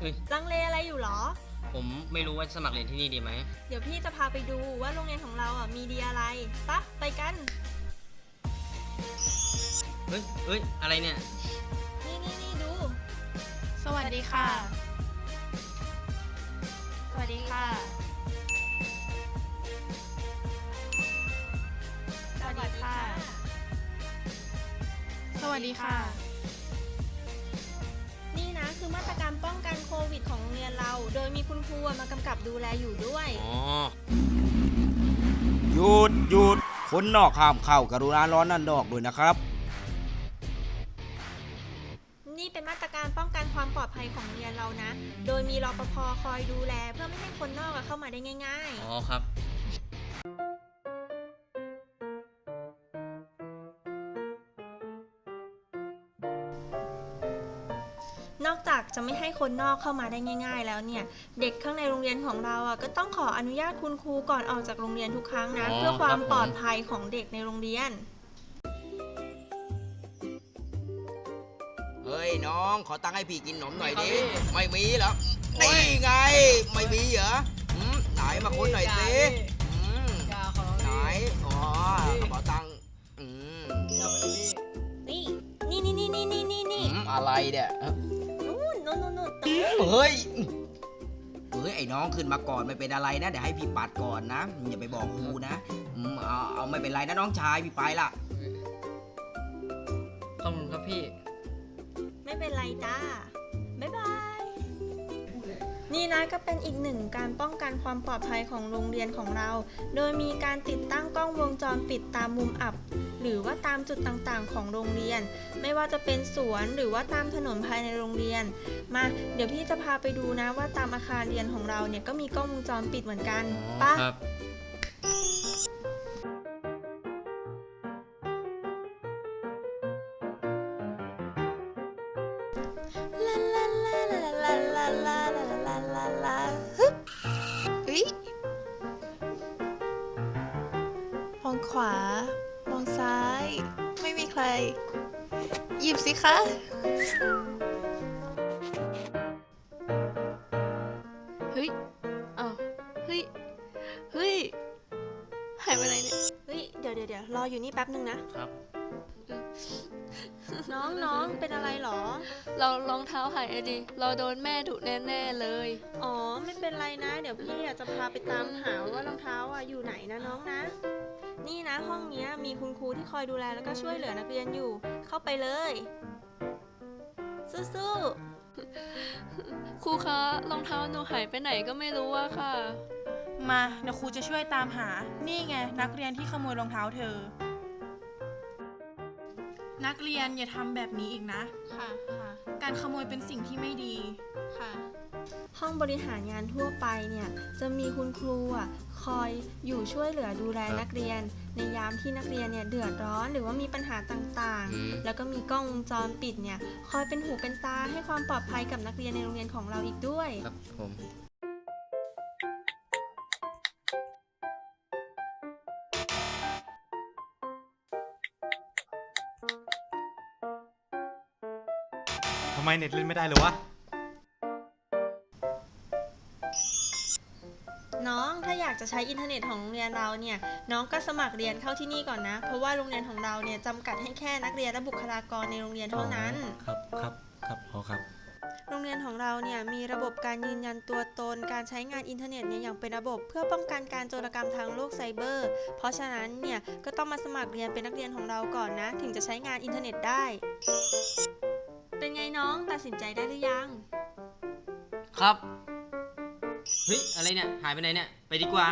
เอ้ย ลังเลอะไรอยู่หรอ ผมไม่รู้ว่าสมัครเรียนที่นี่ดีไหม เดี๋ยวพี่จะพาไปดูว่าโรงเรียนของเราอะมีดีอะไรปะไปกัน เฮ้ยเฮ้ย อะไรเนี่ย นี่นี่นี่ดู สวัสดีค่ะ สวัสดีค่ะ สวัสดีค่ะ สวัสดีค่ะนี่นะ คือมาตรการป้องกันโควิดของโรงเรียนเรา โดยมีคุณครูมากำกับดูแลอยู่ด้วย อ๋อหยุดหยุดคนนอกห้ามเข้ากรุณาร้อนนั่นนอกด้วยนะครับ นี่เป็นมาตรการป้องกันความปลอดภัยของโรงเรียนเรานะ โดยมีรปภคอยดูแล เพื่อไม่ให้คนนอกอะเข้ามาได้ง่ายอ๋อครับๆ นอกจากจะไม่ให้คนนอกเข้ามาได้ง่าย ๆ แล้วเนี่ย เด็กข้างในโรงเรียนของเราอะก็ต้องขออนุญาตคุณครูก่อนออกจากโรงเรียนทุกครั้งนะ อ๋อเพื่อความครับผม ปลอดภัยของเด็กในโรงเรียน เฮ้ยน้องขอตังค์ให้พี่กินขนมหน่อยดิครับพี่ไม่มีเหรอนี่ไง ไม่มีเหรออืมไหนมาค้นหน่อยสิอืมไหนอ๋อกระเป๋าตังค์อืมนี่นี่นี่นี่นี่นี่นี่ อืมอะไรเนี่ยเอ้านู่นนู่นนู่นนู่น เฮ้ยเฮ้ยไอ้น้องขึ้นมาก่อนไม่เป็นอะไรนะเดี๋ยวให้พี่ปัดก่อนนะอย่าไปบอกครูนะอืมเอาเอาไม่เป็นไรนะน้องชายพี่ไปละ ขอบคุณครับพี่ ไม่เป็นไรจ้า บ๊ายบาย นี่นะก็เป็นอีกหนึ่งการป้องกันความปลอดภัยของโรงเรียนของเรา โดยมีการติดตั้งกล้องวงจรปิดตามมุมอับ หรือว่าตามจุดต่างๆ ของโรงเรียน ไม่ว่าจะเป็นสวนหรือว่าตามถนนภายในโรงเรียน มาเดี๋ยวพี่จะพาไปดูนะว่าตามอาคารเรียนของเราเนี่ยก็มีกล้องวงจรปิดเหมือนกันอ๋อปะครับลาลาลาลาลาลาลา ลาลาลาฮึบเฮ้ยมองขวา มองซ้าย ไม่มีใคร หยิบสิคะเฮ้ยอ้าวเฮ้ย เฮ้ย หายไปไหนเนี่ย เฮ้ย เดี๋ยวเดี๋ยวเดี๋ยวรออยู่นี่แป๊บนึงนะ ครับ น้องน้องเป็นอะไรหรอ เรารองเท้าหายอะดิ เราโดนแม่ดุแน่ๆเลย อ๋อไม่เป็นไรนะ เดี๋ยวพี่อยากจะพาไปตามหาว่ารองเท้าอะอยู่ไหนนะน้องนะ นี่นะห้องเนี้ยมีคุณครูที่คอยดูแลแล้วก็ช่วยเหลือนักเรียนอยู่ เข้าไปเลย สู้ครูคะรองเท้าหนูหายไปไหนก็ไม่รู้อะค่ะ มาเดี๋ยวครูจะช่วยตามหา นี่ไงนักเรียนที่ขโมยรองเท้าเธอ นักเรียนอย่าทำแบบนี้อีกนะ ค่ะ ค่ะ การขโมยเป็นสิ่งที่ไม่ดี ค่ะๆห้องบริหารงานทั่วไปเนี่ย จะมีคุณครูอะคอยอยู่ช่วยเหลือดูแลครับนักเรียน ในยามที่นักเรียนเนี่ยเดือดร้อนหรือว่ามีปัญหาต่างอืม ๆ แล้วก็มีกล้องวงจรปิดเนี่ยคอยเป็นหูเป็นตาให้ความปลอดภัยกับนักเรียนในโรงเรียนของเราอีกด้วย ครับผม ทำไมเน็ตเล่นไม่ได้เลยวะ น้องถ้าอยากจะใช้อินเทอร์เน็ตของโรงเรียนเราเนี่ย น้องก็สมัครเรียนเข้าที่นี่ก่อนนะ เพราะว่าโรงเรียนของเราเนี่ยจำกัดให้แค่นักเรียนและบุคลากรในโรงเรียนเท่านั้น ครับครับครับพอครับ โรงเรียนของเราเนี่ยมีระบบการยืนยันตัวตน การใช้งานอินเทอร์เน็ตเนี่ยอย่างเป็นระบบเพื่อป้องกันการโจรกรรมทางโลกไซเบอร์ เพราะฉะนั้นเนี่ยก็ต้องมาสมัครเรียนเป็นนักเรียนของเราก่อนนะ ถึงจะใช้งานอินเทอร์เน็ตได้ เป็นไงน้องตัดสินใจได้หรือยัง ครับ เฮ้ย อะไรเนี่ย หายไปไหนเนี่ย ไปดีกว่า